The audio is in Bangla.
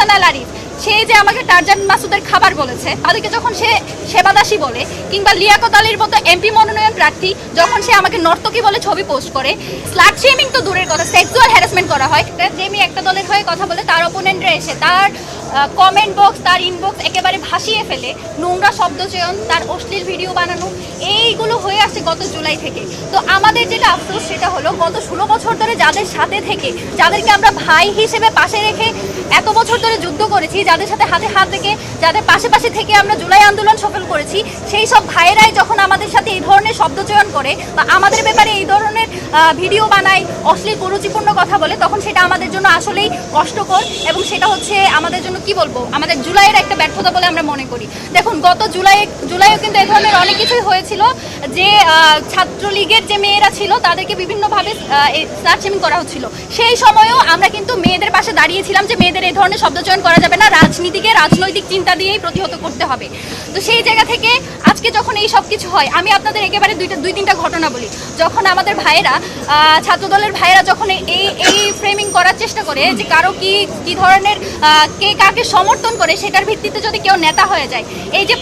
সানাল আরিফ সে যে আমাকে টারজান মাসুদের খাবার বলেছে, তাদেরকে যখন সে সেবাদাসী বলে, কিংবা লিয়াকত আলীর মতো এমপি মনোনয়ন প্রার্থী যখন সে আমাকে নর্তকী বলে ছবি পোস্ট করে স্লাট শেমিং তো দূরের কথা সেক্সুয়াল হ্যারাসমেন্ট করা হয়। যে আমি একটা দলের হয়ে কথা বলে তার অপোনেন্টরা এসে তার কমেন্ট বক্স তার ইনবক্স একেবারে ভাসিয়ে ফেলে, নোংরা শব্দ শব্দচয়ন তার অশ্লীল ভিডিও বানানো, এইগুলো হয়ে আসছে গত জুলাই থেকে। তো আমাদের যেটা আফসোস সেটা হলো, গত ষোলো বছর ধরে যাদের সাথে থেকে, যাদেরকে আমরা ভাই হিসেবে পাশে রেখে এত বছর ধরে যুদ্ধ করেছি, যাদের সাথে হাতে হাত রেখে, যাদের পাশে পাশে থেকে আমরা জুলাই আন্দোলন সফল করেছি, সেই সব ভাইয়েরাই যখন আমাদের সাথে এই ধরনের শব্দচয়ন করে বা আমাদের ব্যাপারে এই ধরনের ভিডিও বানায়, অশ্লীল, কুরুচিপূর্ণ কথা বলে, তখন সেটা আমাদের জন্য আসলেই কষ্টকর এবং সেটা হচ্ছে আমাদের জন্য, কি বলব, আমাদের জুলাইয়ের একটা ব্যর্থতা বলে আমরা মনে করি। দেখুন, গত জুলাই জুলাইও কিন্তু এ ধরনের অনেক কিছুই হয়েছিল যে ছাত্রলীগের যে মেয়েরা ছিল, তাদেরকে বিভিন্নভাবে সার্চিং করা হচ্ছিল। সেই সময়ও আমরা কিন্তু মেয়েদের পাশে দাঁড়িয়েছিলাম যে মেয়েদের এই ধরনের শব্দচয়ন করা যাবে না, রাজনীতিকে রাজনৈতিক চিন্তা দিয়েই প্রতিহত করতে হবে। তো সেই জায়গা থেকে আজকে যখন এই সব কিছু হয়, আমি আপনাদের একেবারে দুইটা দুই তিনটা ঘটনা বলি। যখন আমাদের ভাইয়েরা ছাত্র ছাত্রদলের ভাইয়েরা যখন এই এই ফ্রেমিং করার চেষ্টা করে যে কারও কি কি ধরনের কে কাকে সমর্থন করে, সেটার ভিত্তিতে যদি কেউ নেতা হয়ে যায়, এই যে